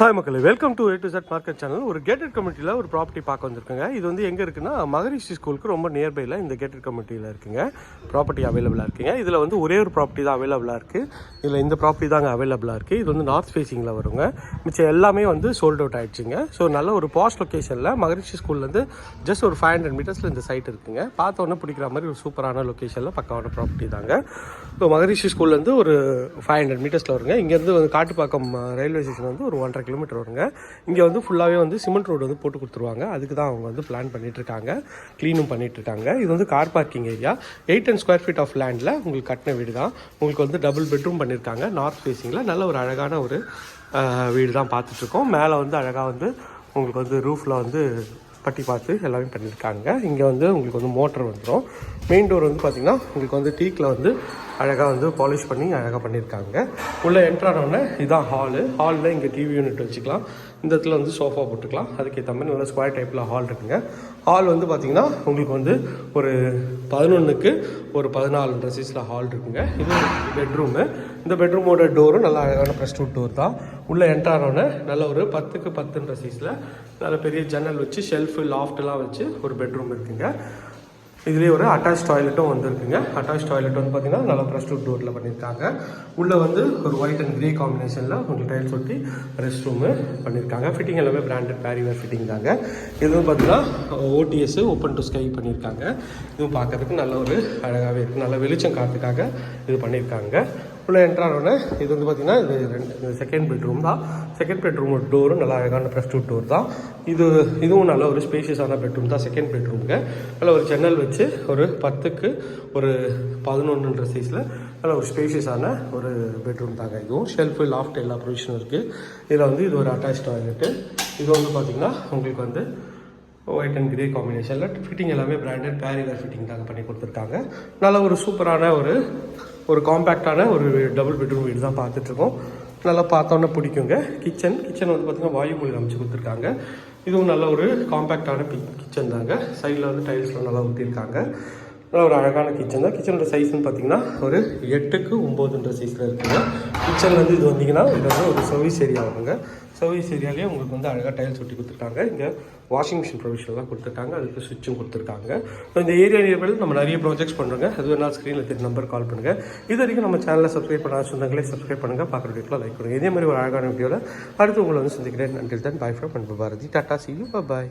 Hi மக்களே. Welcome to A to Z market channel ஒரு gated கமிட்டியில் ஒரு ப்ராப்பர்ட்டி பார்க்க வந்திருக்குங்க. இது வந்து எங்கே இருக்குன்னா மகரிஷி ஸ்கூலுக்கு ரொம்ப நியர்பையில் இந்த கேட்டட் கமிட்டியில் இருக்குங்க. ப்ராப்பர்ட்டி அவைலபிளாக இருக்குங்க. இதில் வந்து ஒரே ஒரு ப்ராப்பர்ட்டி தான் அவைலபிளாக இருக்குது இதில் இந்த ப்ராப்பர்ட்டி தாங்க அவைலபிளாக இருக்குது இது வந்து நார்த் ஃபேஸிங்கில் வருங்க. மிச்சம் எல்லாமே வந்து சோல்ட் அவுட் ஆயிடுச்சுங்க. ஸோ நல்ல ஒரு பாஸ்ட் லொக்கேஷனில் மகரிஷி ஸ்கூல்லேருந்து ஜஸ்ட் ஒரு ஃபைவ் ஹண்ட்ரட் மீட்டர்ஸில் இந்த சைட் இருக்குங்க. பார்த்தோன்னே பிடிக்கிற மாதிரி ஒரு சூப்பரான லொக்கேஷனில் பக்காவான ப்ராப்பர்ட்டி தாங்க. ஸோ மகரிஷி ஸ்கூல்லேருந்து ஒரு ஃபைவ் ஹண்ட்ரட் மீட்டர்ஸில் வருங்க. இங்கேருந்து வந்து காட்டுப்பாக்கம் uh, ரயில்வே ஸ்டேஷன் வந்து ஒரு ஒன்றரை கிலோமீட்டர் வருங்க. இங்கே வந்து ஃபுல்லாகவே வந்து சிமெண்ட் ரோடு வந்து போட்டு கொடுத்துருவாங்க. அதுக்கு தான் அவங்க வந்து பிளான் பண்ணிகிட்ருக்காங்க க்ளீனும் பண்ணிகிட்ருக்காங்க இருக்காங்க. இது வந்து car parking area eight and square feet of லேண்டில் உங்களுக்கு கட்டின வீடு தான். உங்களுக்கு வந்து டபுள் பெட்ரூம் பண்ணியிருக்காங்க நார்த் ஃபேஸிங்கில் நல்ல ஒரு அழகான ஒரு வீடு தான் பார்த்துட்ருக்கோம் மேலே வந்து அழகாக வந்து உங்களுக்கு வந்து ரூஃபில் வந்து பட்டி பார்த்து எல்லாமே பண்ணியிருக்காங்க. இங்கே வந்து உங்களுக்கு வந்து மோட்டர் வந்துடும் மெயின் டோர் வந்து பார்த்திங்கன்னா உங்களுக்கு வந்து டீக்கில் வந்து அழகாக வந்து பாலிஷ் பண்ணி அழகாக பண்ணியிருக்காங்க. உள்ளே என்ட்ரானோடனே இதுதான் ஹாலு ஹாலில் இங்கே டிவி யூனிட் வச்சுக்கலாம். இந்த இடத்துல வந்து சோஃபா போட்டுக்கலாம். அதுக்கேற்ற மாதிரி நல்ல ஸ்கொயர் டைப்பில் ஹால் இருக்குங்க. ஹால் வந்து பார்த்திங்கன்னா உங்களுக்கு வந்து ஒரு பதினொன்றுக்கு ஒரு பதினாலுன்ற சீஸில் ஹால் இருக்குங்க. இது பெட்ரூமு இந்த பெட்ரூமோட டோரும் நல்லா அழகான ப்ரெஸ் டூ டோர் தான். உள்ளே என்ட்ரானோடனே நல்ல ஒரு பத்துக்கு பத்துன்ற சைஸில் நல்ல பெரிய ஜன்னல் வச்சு ஷெல்ஃபு லாஃப்ட்லாம் வச்சு ஒரு பெட்ரூம் இருக்குங்க. இதுலேயே ஒரு அட்டாச் டாய்லெட்டும் வந்துருக்குங்க. அட்டாச் டாய்லெட் வந்து பார்த்தீங்கன்னா நல்லா ப்ரெஸ் டூ டோரில் பண்ணியிருக்காங்க உள்ளே வந்து ஒரு ஒயிட் அண்ட் க்ரே காம்பினேஷனில் உங்களுக்கு டைல்ஸ் ஒட்டி ரெஸ்ட் ரூமு பண்ணியிருக்காங்க ஃபிட்டிங் எல்லாமே பிராண்டட் பேரிவேர் ஃபிட்டிங் தாங்க. இதுவும் பார்த்தீங்கன்னா ஓடிஎஸ் ஓப்பன் டு ஸ்கை பண்ணியிருக்காங்க இதுவும் பார்க்கறதுக்கு நல்ல ஒரு அழகாகவே இருக்குது நல்ல வெளிச்சம் காத்துக்காக இது பண்ணியிருக்காங்க உள்ள என்ட்ரானோடனே இது வந்து பார்த்திங்கன்னா இது ரெண்டு இது செகண்ட் பெட்ரூம் தான். செகண்ட் பெட்ரூம் டோரும் நல்லா அழகான ப்ரெஸ் டூ டோர் தான். இது இதுவும் நல்ல ஒரு ஸ்பேஷியஸான பெட்ரூம் தான் செகண்ட் பெட்ரூமுங்க நல்ல ஒரு ஜன்னல் வச்சு ஒரு பத்துக்கு ஒரு பதினொன்றுன்ற சைஸில் நல்ல ஒரு ஸ்பேஷியஸான ஒரு பெட்ரூம் தாங்க இதுவும். ஷெல்ஃபு லாஃப்ட் எல்லா ப்ரொவிஷனும் இருக்குது இதில் வந்து இது ஒரு அட்டாச் டாய்லெட்டு இது வந்து பார்த்திங்கன்னா உங்களுக்கு வந்து ஒயிட் அண்ட் கிரே காம்பினேஷனில் ஃபிட்டிங் எல்லாமே பிராண்டட் பேரிவேர் ஃபிட்டிங் தாங்க பண்ணி கொடுத்துருக்காங்க. நல்ல ஒரு சூப்பரான ஒரு ஒரு காம்பேக்டான ஒரு டபுள் பெட்ரூம் வீடு தான் பார்த்துட்ருக்கோம். நல்லா பார்த்தோன்னே பிடிக்குங்க. கிச்சன் கிச்சன் வந்து பார்த்திங்கன்னா வாயு மொழி அமைச்சு கொடுத்துருக்காங்க. இதுவும் நல்ல ஒரு காம்பேக்டான கிச்சன் தாங்க. சைடில் வந்து டைல்ஸ்லாம் நல்லா ஊற்றிருக்காங்க நல்ல ஒரு அழகான கிச்சன் தான். கிச்சனோட சைஸ்னு பார்த்தீங்கன்னா ஒரு எட்டுக்கு ஒம்போதுன்ற சைஸில் இருக்குங்க. கிச்சன்லேருந்து இது வந்தீங்கன்னா இது வந்து ஒரு சர்வீஸ் ஏரியா ஆகுங்க. சர்வீஸ் ஏரியாலேயே உங்களுக்கு வந்து அழகாக டைல்ஸ் ஒட்டி கொடுத்துருக்காங்க. இங்கே வாஷிங் மிஷின் ப்ரொவிஷன்லாம் கொடுத்துருக்காங்க. அதுக்கு சுவிட்சும் கொடுத்துருக்காங்க. ஸோ இந்த ஏரியா நியர்பையில் நம்ம நிறைய ப்ராஜெக்ட்ஸ் பண்ணுறோங்க அது வேணால் ஸ்க்ரீனில் தெரிய நம்பர் கால் பண்ணுங்கள் இது வரைக்கும் நம்ம சேனலில் சப்ஸ்கிரைப் பண்ணாத சொந்தங்களே சப்ஸ்கிரைப் பண்ணுங்கள் பார்க்குற வீட்டில் லைக் பண்ணுங்கள் இதே மாதிரி ஒரு அழகான வீடியோவில் அடுத்து உங்களை வந்து சந்திக்கிறேன். நன்றி தான் bye from Anbu Bharathi. Tata see you bye